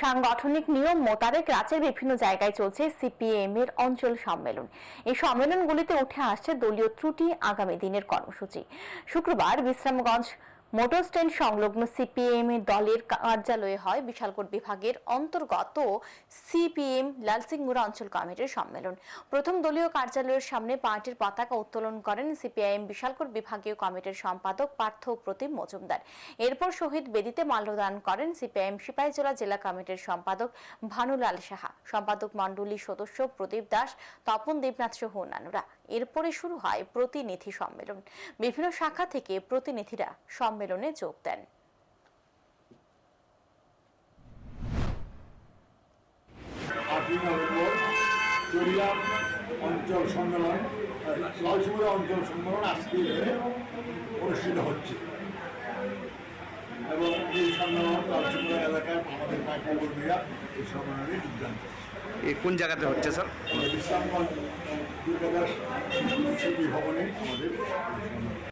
সাংগঠনিক নিয়ম মোতাবেক রাজ্যের বিভিন্ন জায়গায় চলছে সিপিএম এর অঞ্চল সম্মেলন। এই সম্মেলনগুলিতে উঠে আসছে দলীয় ত্রুটি আগামী দিনের কর্মসূচি। শুক্রবার বিশ্রামগঞ্জ মোটর স্ট্যান্ড সংলগ্ন সিপিএম দলের কার্যালয়ে হয় বিশালকোট বিভাগের অন্তর্গত সিপিএম লালসিংমুড়া অঞ্চল কমিটির সম্মেলন। প্রথম দলীয় কার্যালয়ের সামনে পার্টির পতাকা উত্তোলন করেন সিপিআইএম বিশালকোট বিভাগীয় কমিটির সম্পাদক পার্থ প্রতিম মজুমদার। এরপর শহীদ বেদিতে মাল্যদান করেন সিপিআইএম সিপাহীজলা জেলা কমিটির সম্পাদক ভানুলাল সাহা। সম্পাদক মণ্ডলীর সদস্য প্রদীপ দাস, তপন দেবনাথ সহ অন্যান্যরা। এরপরে শুরু হয় প্রতিনিধি সম্মেলন। বিভিন্ন শাখা থেকে প্রতিনিধিরা যোগ দেন অঞ্চল সম্মেলন লালসিমুড়া অঞ্চল সম্মেলন আজকে অনুষ্ঠিত হচ্ছে এবং এই সম্মেলন লালসিমুড়া এলাকার আমাদের পার্টি কর্মীরা এই সম্মেলনে যোগদান করছে এ কোন জায়গাতে হচ্ছে স্যার বিশ্রামগঞ্জ দুর্গাদাস ভবনে আমাদের এই সম্মেলন।